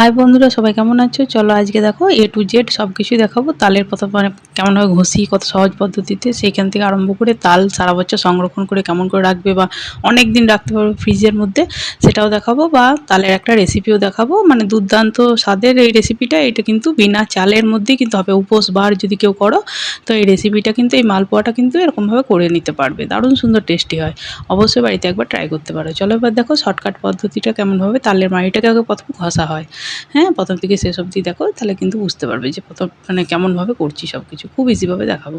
High বন্ধুরা, সবাই কেমন আছো? চলো আজকে দেখো এ টু জেড সব কিছুই দেখাবো। তালের কথা মানে কেমনভাবে ঘষি, কত সহজ পদ্ধতিতে সেইখান থেকে আরম্ভ করে তাল সারা বছর সংরক্ষণ করে কেমন করে রাখবে বা অনেক দিন রাখতে পারবে ফ্রিজের মধ্যে, সেটাও দেখাবো বা তালের একটা রেসিপিও দেখাবো। মানে দুর্দান্ত স্বাদের এই রেসিপিটা এটা কিন্তু বিনা চালের মধ্যেই কিন্তু হবে। উপোস বার যদি কেউ করো, তো এই রেসিপিটা কিন্তু, এই মালপোয়াটা কিন্তু এরকমভাবে করে নিতে পারবে। দারুণ সুন্দর টেস্টি হয়। অবশ্যই বাড়িতে একবার ট্রাই করতে পারো। চলো এবার দেখো শর্টকাট পদ্ধতিটা কেমনভাবে তালের মাড়িটাকে আগে প্রথম ঘষা হয়। হ্যাঁ প্রথম থেকে শেষ অবধি দেখো, তাহলে কিন্তু বুঝতে পারবে যে প্রথম মানে কেমনভাবে করছি সব কিছু খুব ইজিভাবে দেখাবো।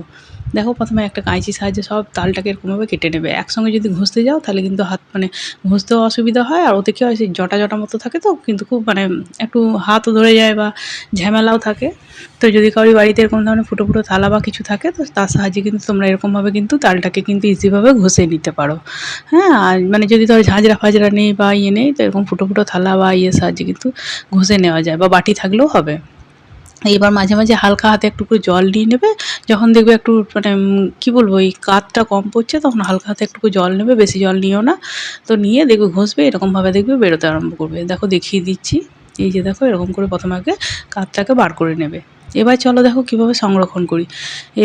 দেখো প্রথমে একটা কাঁচির সাহায্যে সব তালটাকে এরকমভাবে কেটে নেবে। একসঙ্গে যদি ঘষতে যাও, তাহলে কিন্তু হাত মানে ঘষতেও অসুবিধা হয়, আর ওতে কী হয় সেই জটা জটা মতো থাকে তো, কিন্তু খুব মানে একটু হাতও ধরে যায় বা ঝামেলাও থাকে। তো যদি কারোর বাড়িতে এরকম ধরনের ফুটো ফুটো থালা বা কিছু থাকে, তো তার সাহায্যে কিন্তু তোমরা এরকমভাবে কিন্তু তালটাকে কিন্তু ইজিভাবে ঘষে নিতে পারো। হ্যাঁ আর মানে যদি ধরো ঝাঁঝরা ফাজরা নেই বা ইয়ে নেই, তো এরকম ফুটো ফুটো থালা বা ইয়ের সাহায্যে কিন্তু ঘষে নেওয়া যায় বা বাটি থাকলেও হবে। এবার মাঝে মাঝে হালকা হাতে একটু করে জল নিয়ে নেবে, যখন দেখবে একটু মানে কী বলব, এই কাতটা কম পড়ছে, তখন হালকা হাতে একটু জল নেবে, বেশি জল নিও না। তো নিয়ে দেখবে ঘষবে, এরকমভাবে দেখবে বেরোতে আরম্ভ করবে। দেখো দেখিয়ে দিচ্ছি, এই যে দেখো এরকম করে প্রথমে আগে কাতটাকে বার করে নেবে। এবার চলো দেখো কীভাবে সংরক্ষণ করি।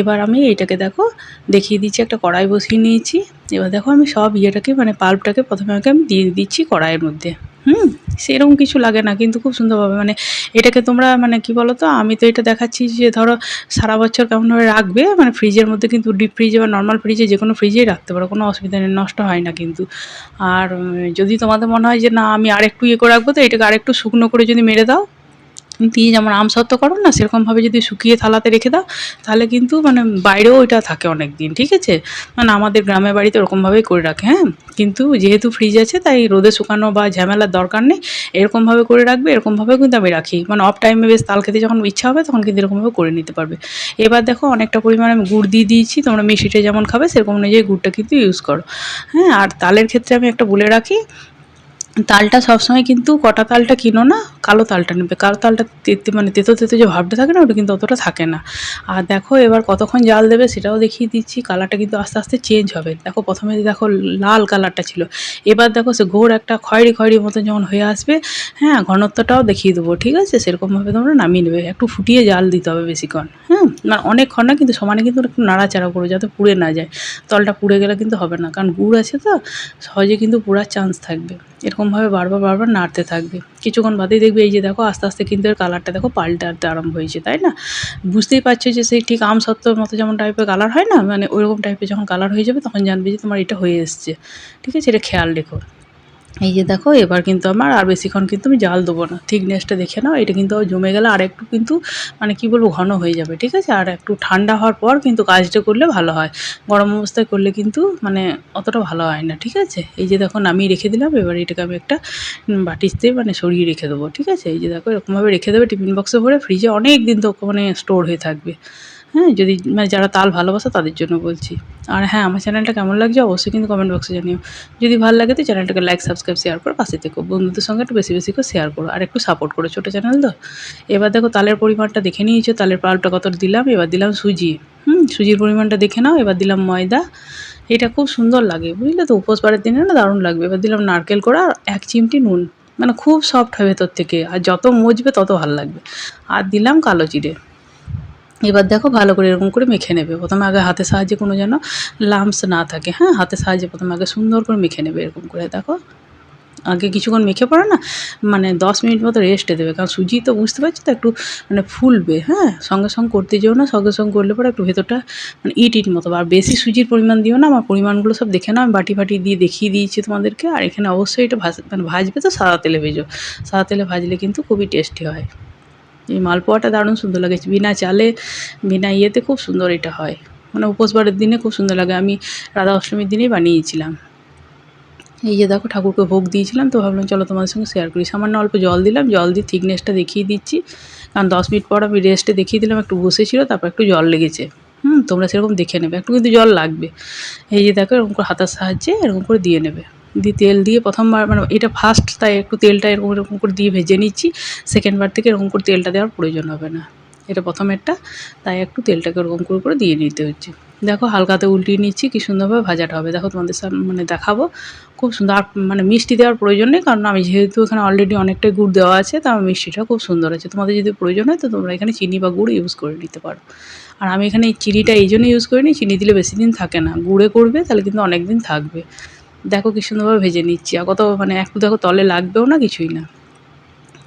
এবার আমি এইটাকে দেখো, দেখিয়ে দিচ্ছি, একটা কড়াই বসিয়ে নিয়েছি। এবার দেখো আমি সব ইয়েটাকে মানে পাল্পটাকে প্রথমে আগে আমি দিয়ে দিচ্ছি কড়াইয়ের মধ্যে। হুম? সেরকম কিছু লাগে না, কিন্তু খুব সুন্দরভাবে মানে এটাকে তোমরা মানে কি বলো তো আমি তো এটা দেখাচ্ছি যে ধরো সারা বছর কেমনভাবে রাখবে মানে ফ্রিজের মধ্যে কিন্তু ডিপ ফ্রিজে বা নর্মাল ফ্রিজে যে কোনো ফ্রিজেই রাখতে পারো, কোনো অসুবিধা নেই, নষ্ট হয় না কিন্তু। আর যদি তোমাদের মনে হয় যে না, আমি আরেকটু ইয়ে করে রাখব, তো এটাকে আরেকটু শুকনো করে যদি মেরে দাও দিয়ে যেমন আম আমসত্ত্ব করো না, সেরকমভাবে যদি শুকিয়ে থালাতে রেখে দাও, তাহলে কিন্তু মানে বাইরেও ওইটা থাকে অনেক দিন ঠিক আছে? মানে আমাদের গ্রামের বাড়িতে ওরকমভাবেই করে রাখে হ্যাঁ? কিন্তু যেহেতু ফ্রিজ আছে, তাই রোদে শুকানো বা ঝামেলার দরকার নেই, এরকমভাবে করে রাখবে এরকমভাবে কিন্তু আমি রাখি। মানে অফ টাইমে বেশ তাল খেতে যখন ইচ্ছা হবে, তখন কিন্তু এরকমভাবে করে নিতে পারবে। এবার দেখো, অনেকটা পরিমাণে আমি গুড় দিয়ে দিয়েছি, তোমরা মিষ্টিটা যেমন খাবে, সেরকম অনুযায়ী গুড়টা কিন্তু ইউজ করো। হ্যাঁ আর তালের ক্ষেত্রে আমি একটা বলে রাখি তালটা সবসময় কিন্তু কটা তালটা কিনো না, কালো তালটা নেবে। কালো তালটা তেতে মানে তেতো তেতো যে ভাবটা থাকে না, ওটা কিন্তু অতটা থাকে না। আর দেখো, এবার কতক্ষণ জাল দেবে সেটাও দেখিয়ে দিচ্ছি কালারটা কিন্তু আস্তে আস্তে চেঞ্জ হবে। দেখো, প্রথমে দেখো লাল কালারটা ছিল। এবার দেখো, সে ঘোর একটা খয়েরি খয়েরি মতো যখন হয়ে আসবে হ্যাঁ ঘনত্বটাও দেখিয়ে দেবো, ঠিক আছে? সেরকমভাবে তোমরা নামিয়ে নেবে। একটু ফুটিয়ে জাল দিতে হবে বেশিক্ষণ হ্যাঁ মানে অনেকক্ষণ না, কিন্তু সমানে কিন্তু একটু নাড়াচাড়া করো, যাতে পুড়ে না যায়। তলটা পুড়ে গেলে কিন্তু হবে না, কারণ গুড় আছে তো, সহজে কিন্তু পোড়ার চান্স থাকবে। এরকমভাবে বারবার বারবার নাড়তে থাকবে। কিছুক্ষণ বাদেই দেখবে এই যে দেখো, আস্তে আস্তে কিন্তু এর কালারটা দেখো পাল্টাতে আরম্ভ হয়েছে, তাই না? বুঝতেই পারছ যে সেই ঠিক আম সত্ত্বর মতো যেমন টাইপের কালার হয় না মানে ওইরকম টাইপের যখন কালার হয়ে যাবে, তখন জানবে যে তোমার এটা হয়ে এসছে। ঠিক আছে? এটা খেয়াল রেখো। এই যে দেখো, এবার কিন্তু আমার আর বেশিক্ষণ কিন্তু আমি জাল দেবো না। থিকনেসটা দেখে নাও, এটা কিন্তু জমে গেলে আর একটু কিন্তু মানে কি বলব, ঘন হয়ে যাবে, ঠিক আছে? আর একটু ঠান্ডা হওয়ার পর কিন্তু কাজটা করলে ভালো হয়। গরম অবস্থায় করলে কিন্তু মানে অতটা ভালো হয় না, ঠিক আছে? এই যে দেখো, নামিয়ে রেখে দিলাম, এবার এটাকে আমি একটা বাটিতে মানে সরিয়ে রেখে দেবো, ঠিক আছে? এই যে দেখো, এরকমভাবে রেখে দেবে, টিফিন বক্সে ভরে ফ্রিজে অনেক দিন তো মানে স্টোর হয়ে থাকবে। হ্যাঁ যদি মানে যারা তাল ভালোবাসে তাদের জন্য বলছি। আর হ্যাঁ আমার চ্যানেলটা কেমন লাগছে অবশ্যই কিন্তু কমেন্ট বক্সে জানিও। যদি ভালো লাগে তো চ্যানেলটাকে লাইক সাবস্ক্রাইব শেয়ার করো, পাশে থেকো। বন্ধুদের সঙ্গে একটু বেশি বেশি করে শেয়ার করো। আর একটু সাপোর্ট করো ছোটো চ্যানেল তো। এবার দেখো তালের পরিমাণটা দেখে নিয়েছো। তালের পালটা কত দিলাম? এবার দিলাম সুজি। হুম, সুজির পরিমাণটা দেখে নাও। এবার দিলাম ময়দা। এটা খুব সুন্দর লাগে, বুঝলে তো? উপোস পাড়ের দিনে না দারুণ লাগবে। এবার দিলাম নারকেল করা আর এক চিমটি নুন। মানে খুব সফট হয় ভেতর থেকে। আর যত মজবে তত ভালো লাগবে। আর দিলাম কালো জিরে। এবার দেখো ভালো করে এরকম করে মেখে নেবে। প্রথমে আগে হাতের সাহায্যে কোনো যেন লাম্পস না থাকে হ্যাঁ? হাতের সাহায্যে প্রথমে আগে সুন্দর করে মেখে নেবে এরকম করে, দেখো? আগে কিছুক্ষণ মেখে পড়ে না মানে দশ মিনিট মতো রেস্টে দেবে, কারণ সুজি তো বুঝতে পারছ তো একটু মানে ফুলবে হ্যাঁ? সঙ্গে সঙ্গে করতে যেও না, সঙ্গে সঙ্গে করলে পরে একটু ভেতরটা মানে ইট ইট মতো, আর বেশি সুজির পরিমাণ দিও না, আমার পরিমাণগুলো সব দেখে না আমি বাটি ফাটি দিয়ে দেখিয়ে দিয়েছি তোমাদেরকে, আর এখানে অবশ্যই এটা ভাজ মানে ভাজবে তো সাদা তেলে ভেজো। সাদা তেলে ভাজলে কিন্তু খুবই টেস্টি হয়। এই মালপোয়াটা দারুণ সুন্দর লাগে। বিনা চালে, বিনা ইয়েতে খুব সুন্দর এটা হয়। মানে উপোস বারের দিনে খুব সুন্দর লাগে। আমি রাধা অষ্টমীর দিনেই বানিয়েছিলাম। এই যে দেখো ঠাকুরকে ভোগ দিয়েছিলাম, তো ভাবলাম চলো তোমাদের সঙ্গে শেয়ার করি। সামান্য অল্প জল দিলাম, জল দিয়ে থিকনেসটা দেখিয়ে দিচ্ছি। কারণ দশ মিনিট পর আমি রেস্টে দেখিয়ে দিলাম, একটু বসেছিল, তারপর একটু জল লেগেছে। হুম, তোমরা সেরকম দেখে নেবে। একটু কিন্তু জল লাগবে। এই যে দেখো এরকম করে হাতার সাহায্যে এরকম করে দিয়ে নেবে। দিয়ে তেল দিয়ে প্রথমবার মানে এটা ফার্স্ট তাই একটু তেলটা এরকম এরকম করে দিয়ে ভেজে নিচ্ছি। সেকেন্ডবার থেকে এরকম করে তেলটা দেওয়ার প্রয়োজন হবে না। এটা প্রথমেরটা, তাই একটু তেলটাকে ওরকম করে করে দিয়ে নিতে হচ্ছে। দেখো হালকাতে উল্টিয়ে নিচ্ছি, কী সুন্দরভাবে ভাজাটা হবে। দেখো তোমাদের সামনে মানে দেখাবো। খুব সুন্দর, আর মানে মিষ্টি দেওয়ার প্রয়োজন নেই, কারণ আমি যেহেতু এখানে অলরেডি অনেকটাই গুড় দেওয়া আছে, তা আমার মিষ্টিটা খুব সুন্দর আছে। তোমাদের যদি প্রয়োজন হয়, তো তোমরা এখানে চিনি বা গুড় ইউজ করে নিতে পারো। আর আমি এখানে চিনিটা এই জন্য ইউজ করিনি, চিনি দিলে বেশি দিন থাকে না। গুড়ে করবে, তাহলে কিন্তু অনেক দিন থাকবে। দেখো কি সুন্দরভাবে ভেজে নিচ্ছি। আর কত মানে একটু দেখো তলে লাগবেও না, কিছুই না।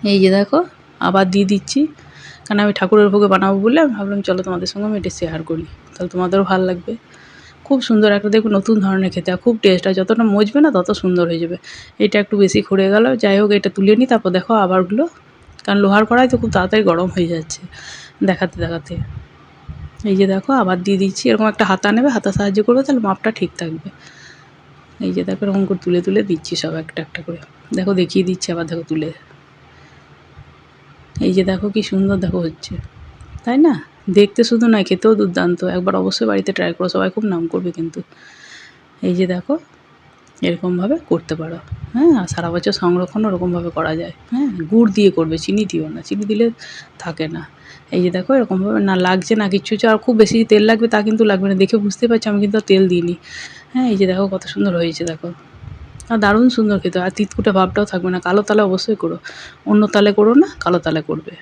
এই যে দেখো, আবার দিয়ে দিচ্ছি। কারণ আমি ঠাকুরের ভোগে বানাবো বলে আমি ভাবলাম, চলো তোমাদের সঙ্গে আমি এটা শেয়ার করি। তাহলে তোমাদেরও ভালো লাগবে। খুব সুন্দর একটা দেখবে নতুন ধরনের খেতে খুব টেস্ট আর যতটা মজবে না তত সুন্দর হয়ে যাবে। এটা একটু বেশি খুঁড়ে গেল। যাই হোক, এটা তুলে নিই, তারপর দেখো আবারগুলো। কারণ লোহার কড়াই তো খুব তাড়াতাড়ি গরম হয়ে যাচ্ছে দেখাতে দেখাতে। এই যে দেখো, আবার দিয়ে দিচ্ছি। এরকম একটা হাতা নেবে হাতা সাহায্য করবে, তাহলে মাপটা ঠিক থাকবে। এই যে দেখো এরকম করে তুলে তুলে দিচ্ছি সব একটা একটা করে। দেখো দেখিয়ে দিচ্ছি আবার দেখো তুলে। এই যে দেখো কি সুন্দর দেখো হচ্ছে। তাই না? দেখতে শুধু নয়, খেতেও দুর্দান্ত। একবার অবশ্যই বাড়িতে ট্রাই করো, সবাই খুব নাম করবে কিন্তু। এই যে দেখো, এরকমভাবে করতে পারো। হ্যাঁ আর সারা বছর সংরক্ষণ ওরকমভাবে করা যায়। হ্যাঁ গুড় দিয়ে করবে, চিনি দিও না। চিনি দিলে থাকে না। এই যে দেখো, এরকমভাবে না লাগছে না কিচ্ছু আর খুব বেশি তেল লাগবে তা কিন্তু লাগবে না। দেখে বুঝতে পারছি, আমি কিন্তু তেল দিইনি। হ্যাঁ এই যে দেখো কত সুন্দর হয়েছে, দেখো। আর দারুণ সুন্দর খেতে। আর তিতকুটে ভাবটাও থাকবে না। কালো তালে অবশ্যই করো। অন্য তালে করো না, কালো তালে করবে।